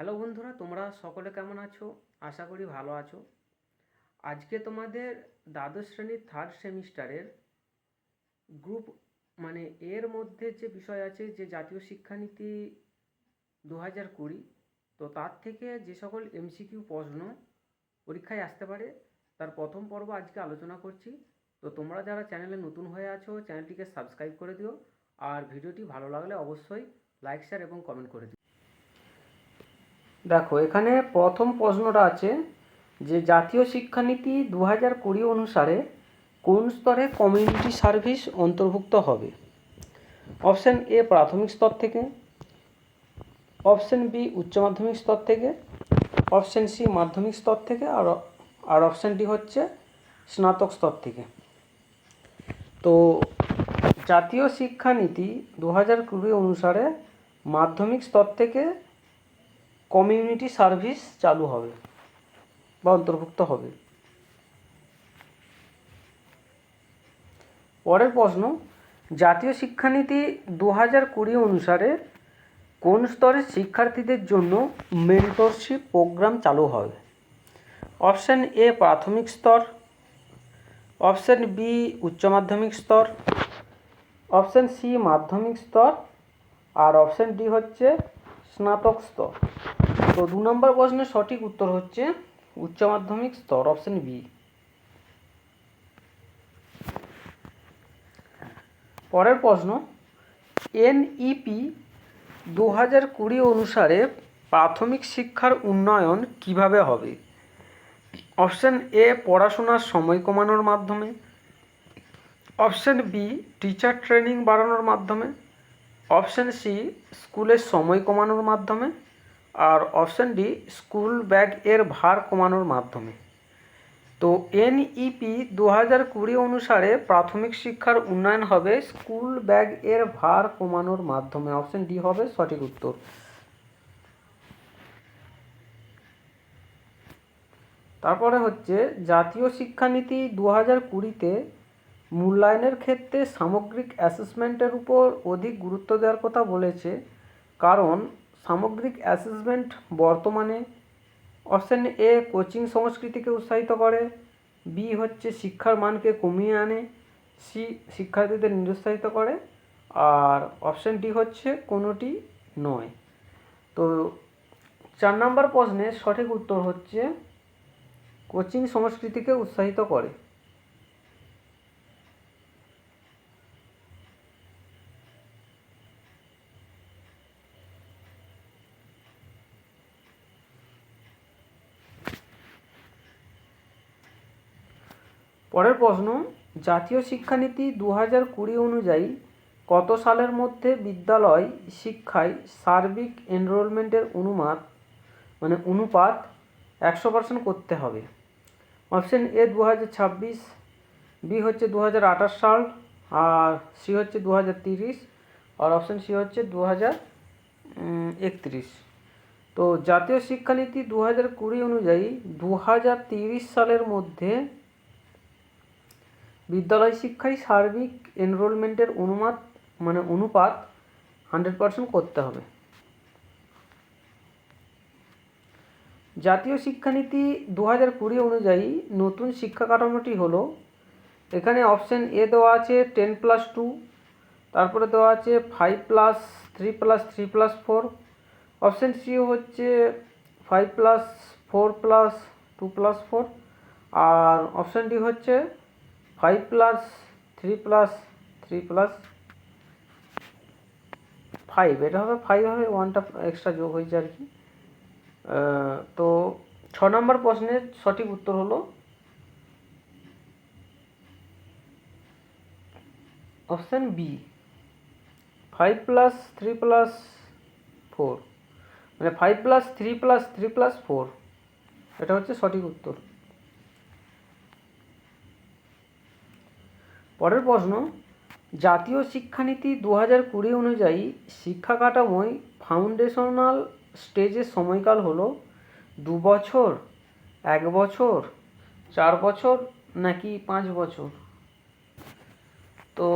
Hello বন্ধুরা, তোমরা সকলে কেমন আছো? আশা করি ভালো আছো। আজকে তোমাদের দ্বাদশ শ্রেণির থার্ড সেমিস্টারের গ্রুপ মানে এর মধ্যে যে বিষয় আছে, যে জাতীয় শিক্ষানীতি দু হাজার কুড়ি, তো তার থেকে যে সকল এমসিকিউ প্রশ্ন পরীক্ষায় আসতে পারে, তার প্রথম পর্ব আজকে আলোচনা করছি। তো তোমরা যারা চ্যানেলে নতুন হয়ে আছো, চ্যানেলটিকে সাবস্ক্রাইব করে দিও, আর ভিডিওটি ভালো লাগলে অবশ্যই লাইক শেয়ার এবং কমেন্ট করে দিও। দেখো, এখানে প্রথম প্রশ্নটা আছে যে জাতীয় শিক্ষানীতি দু হাজার কুড়ি অনুসারে কোন স্তরে কমিউনিটি সার্ভিস অন্তর্ভুক্ত হবে? অপশান এ প্রাথমিক স্তর থেকে। অপশান বি উচ্চ মাধ্যমিক স্তর থেকে। অপশান সি মাধ্যমিক স্তর থেকে। আর আর অপশান ডি হচ্ছে স্নাতক স্তর থেকে। তো জাতীয় শিক্ষানীতি দু হাজার কুড়ি অনুসারে মাধ্যমিক স্তর থেকে কমিউনিটি সার্ভিস চালু হবে বা অন্তর্ভুক্ত হবে। পরের প্রশ্ন, জাতীয় শিক্ষানীতি দু হাজার কুড়ি অনুসারে কোন স্তরের শিক্ষার্থীদের জন্য মেন্টরশিপ প্রোগ্রাম চালু হবে? অপশান এ প্রাথমিক স্তর। অপশান বি উচ্চ মাধ্যমিক স্তর। অপশান সি মাধ্যমিক স্তর। আর অপশান ডি হচ্ছে স্নাতক স্তর। তো দু নম্বর প্রশ্নের সঠিক উত্তর হচ্ছে উচ্চ মাধ্যমিক স্তর অপশন বি পরের প্রশ্ন এনইপি দু হাজার কুড়ি অনুসারে প্রাথমিক শিক্ষার উন্নয়ন কীভাবে হবে? অপশান এ পড়াশোনার সময় কমানোর মাধ্যমে। অপশান বি টিচার ট্রেনিং বাড়ানোর মাধ্যমে। অপশান সি স্কুলের সময় কমানোর মাধ্যমে, আর অপশান ডি, স্কুল ব্যাগ এর ভার কমানোর মাধ্যমে। তো এনইপি দু হাজার কুড়ি অনুসারে প্রাথমিক শিক্ষার উন্নয়ন হবে স্কুল ব্যাগ এর ভার কমানোর মাধ্যমে। অপশান ডি হবে সঠিক উত্তর। তারপরে হচ্ছে জাতীয় শিক্ষানীতি দু হাজার কুড়িতে মূল্যায়নের ক্ষেত্রে সামগ্রিক অ্যাসেসমেন্টের উপর অধিক গুরুত্ব দেওয়ার কথা বলেছে, কারণ সামগ্রিক অ্যাসেসমেন্ট বর্তমানে অপশান এ কোচিং সংস্কৃতিকে উৎসাহিত করে, বি হচ্ছে শিক্ষার মানকে কমিয়ে আনে, সি শিক্ষার্থীদের নিরুৎসাহিত করে, আর অপশান ডি হচ্ছে কোনোটি নয়। তো চার নম্বর প্রশ্নের সঠিক উত্তর হচ্ছে কোচিং সংস্কৃতিকে উৎসাহিত করে। পরের প্রশ্ন, জাতীয় শিক্ষানীতি দু হাজার কুড়ি অনুযায়ী কত সালের মধ্যে বিদ্যালয় শিক্ষায় সার্বিক এনরোলমেন্টের অনুমাত মানে অনুপাত একশো পার্সেন্ট করতে হবে? অপশান এ দু হাজার ছাব্বিশ বি হচ্ছে দু হাজার আঠাশ সাল, আর সি হচ্ছে দু হাজার তিরিশ, আর অপশান সি হচ্ছে দু হাজার একত্রিশ। তো জাতীয় শিক্ষানীতি দু হাজার কুড়ি অনুযায়ী দু হাজার তিরিশ সালের মধ্যে বিদ্যালয় শিক্ষায় সার্বিক এনরোলমেন্টের অনুমাত মানে অনুপাত হান্ড্রেড পার্সেন্ট করতে হবে। জাতীয় শিক্ষানীতি দু হাজার কুড়ি অনুযায়ী নতুন শিক্ষা কাঠামোটি হলো, এখানে অপশান এ দেওয়া আছে টেন প্লাস টু তারপরে দেওয়া আছে five plus three plus three plus four option C হচ্ছে five plus four plus two plus four আর অপশান ডি হচ্ছে five plus three plus three plus five, এটা হবে ফাইভ হবে ওয়ানটা এক্সট্রা যোগ হয়েছে আর কি। তো ছ নম্বর প্রশ্নের সঠিক উত্তর হলো option B, five plus three plus four মানে five plus three plus three plus four, এটা হচ্ছে সঠিক উত্তর। পরের প্রশ্ন, জাতীয় শিক্ষানীতি দু হাজার কুড়ি অনুযায়ী শিক্ষা কাঠামোয় ফাউন্ডেশনাল স্টেজের সময়কাল হলো দু বছর এক বছর চার বছর নাকি পাঁচ বছর তো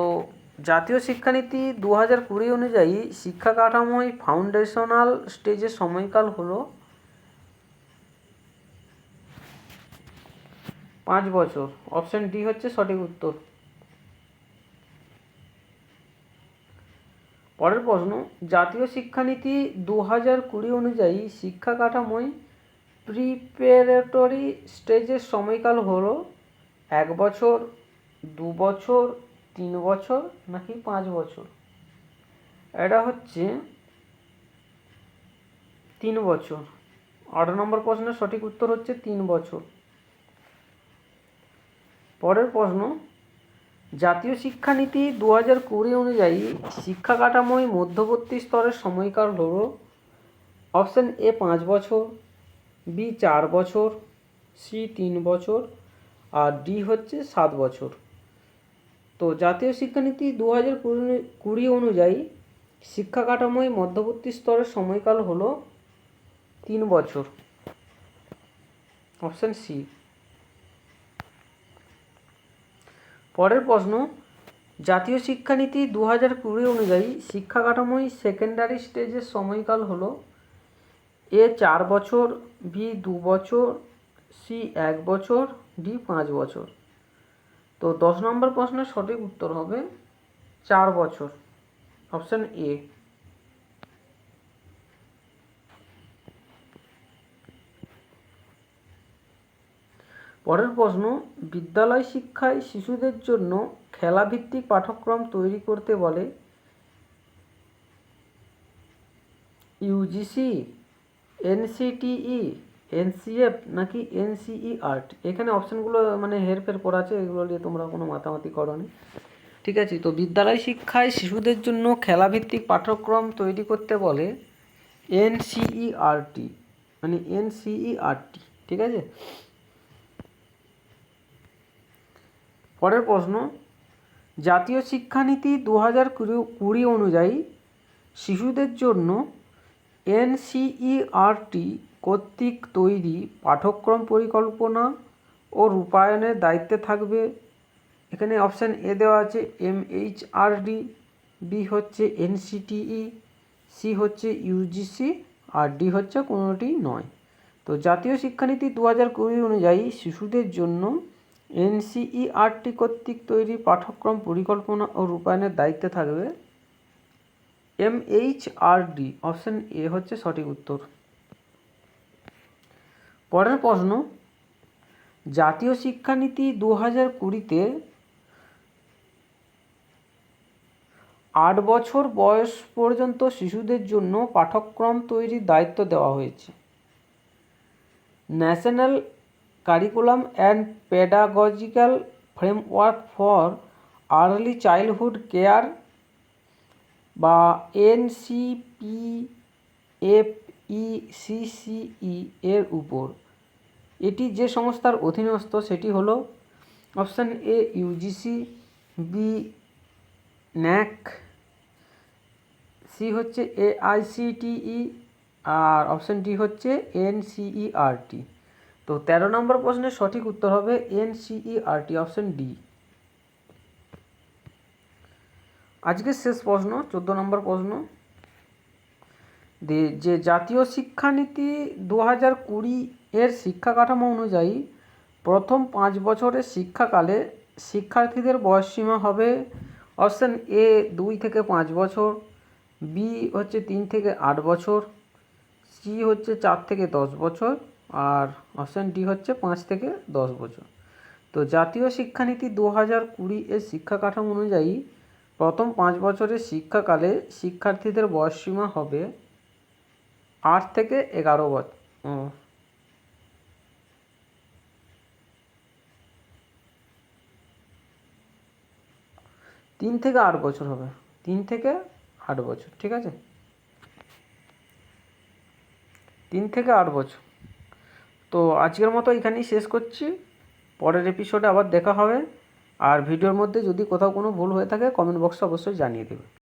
জাতীয় শিক্ষানীতি দু হাজার কুড়ি অনুযায়ী শিক্ষা কাঠামোয় ফাউন্ডেশনাল স্টেজের সময়কাল হলো পাঁচ বছর অপশন ডি হচ্ছে সঠিক উত্তর। পরের প্রশ্ন, জাতীয় শিক্ষানীতি দু হাজার কুড়ি অনুযায়ী শিক্ষা কাঠামোয় প্রিপারেটরি স্টেজের সময়কাল হলো এক বছর, দু বছর, তিন বছর নাকি পাঁচ বছর? এটা হচ্ছে তিন বছর। আট নম্বর প্রশ্নের সঠিক উত্তর হচ্ছে তিন বছর। পরের প্রশ্ন জাতীয় শিক্ষানীতি দু হাজার কুড়ি অনুযায়ী শিক্ষা কাঠামোয় মধ্যবর্তী স্তরের সময়কাল হল অপশান এ পাঁচ বছর, বি চার বছর, সি তিন বছর, আর ডি হচ্ছে সাত বছর। তো জাতীয় শিক্ষানীতি দু হাজার কুড়ি অনুযায়ী শিক্ষা কাঠামোয় মধ্যবর্তী স্তরের সময়কাল হল তিন বছর। অপশান সি পরের প্রশ্ন, জাতীয় শিক্ষানীতি দু হাজার কুড়ি অনুযায়ী শিক্ষা কাঠামোয় সেকেন্ডারি স্টেজের সময়কাল হল এ চার বছর, বি দু বছর, সি এক বছর, ডি পাঁচ বছর। তো দশ নম্বর প্রশ্নের সঠিক উত্তর হবে চার বছর অপশান এ পরের প্রশ্ন, বিদ্যালয় শিক্ষায় শিশুদের জন্য খেলাভিত্তিক পাঠ্যক্রম তৈরি করতে বলে ইউজিসি এনসিটিই এনসিএফ নাকি এনসিইআর্ট এখানে অপশানগুলো মানে হেরফের করা আছে, এগুলো নিয়ে তোমরা কোনো মাতামাতি করো করনি ঠিক আছে, তো বিদ্যালয় শিক্ষায় শিশুদের জন্য খেলাভিত্তিক পাঠ্যক্রম তৈরি করতে বলে এনসিইআরটি মানে এনসিইআরটি ঠিক আছে? পরের প্রশ্ন, জাতীয় শিক্ষানীতি দু হাজার কুড়ি অনুযায়ী শিশুদের জন্য এনসিইআরটি কর্তৃক তৈরি পাঠ্যক্রম পরিকল্পনা ও রূপায়ণের দায়িত্বে থাকবে। এখানে অপশান এ দেওয়া আছে, এমএইচআরডি, বি হচ্ছে এনসিটিই, সি হচ্ছে ইউজিসি, আর ডি হচ্ছে কোনোটি নয়। তো জাতীয় শিক্ষানীতি দু হাজার কুড়ি অনুযায়ী শিশুদের জন্য এনসিইআরটি কর্তৃক তৈরি পাঠ্যক্রম পরিকল্পনা ও রূপায়ণের দায়িত্বে থাকবে এমএইচআরডি, অপশান এ হচ্ছে সঠিক উত্তর। পরের প্রশ্ন, জাতীয় শিক্ষানীতি দু হাজার কুড়িতে আট বছর বয়স পর্যন্ত শিশুদের জন্য পাঠ্যক্রম তৈরির দায়িত্ব দেওয়া হয়েছে। National curriculum and pedagogical framework for early childhood care বা এনসিপি এফইসিসিই এর উপর। এটি যে সংস্থার অধীনস্থ, সেটি হলো option A UGC B NAAC C হচ্ছে এআইসিটিই আর অপশান ডি হচ্ছে এনসিইআরটি তো তেরো নম্বর প্রশ্নের সঠিক উত্তর হবে এনসিইআরটি অপশান ডি আজকের শেষ প্রশ্ন, চোদ্দ নম্বর প্রশ্ন। যে জাতীয় শিক্ষানীতি দু হাজার কুড়ি এর শিক্ষা কাঠামো অনুযায়ী প্রথম পাঁচ বছরের শিক্ষাকালে শিক্ষার্থীদের বয়সসীমা হবে অপশান এ দুই থেকে পাঁচ বছর বি হচ্ছে তিন থেকে আট বছর সি হচ্ছে চার থেকে দশ বছর আর অপশান ডি হচ্ছে পাঁচ থেকে দশ বছর। তো জাতীয় শিক্ষানীতি দু হাজার কুড়ি এর শিক্ষা কাঠামো অনুযায়ী প্রথম পাঁচ বছরের শিক্ষাকালে শিক্ষার্থীদের বয়সসীমা হবে আট থেকে এগারো বছর তিন থেকে আট বছর হবে। তিন থেকে আট বছর, ঠিক আছে? তিন থেকে আট বছর। তো আজকের মতো এখানেই শেষ করছি। পরের এপিসোডে আবার দেখা হবে। আর ভিডিওর মধ্যে যদি কোথাও কোনো ভুল হয়ে থাকে কমেন্ট বক্সে অবশ্যই জানিয়ে দেবে।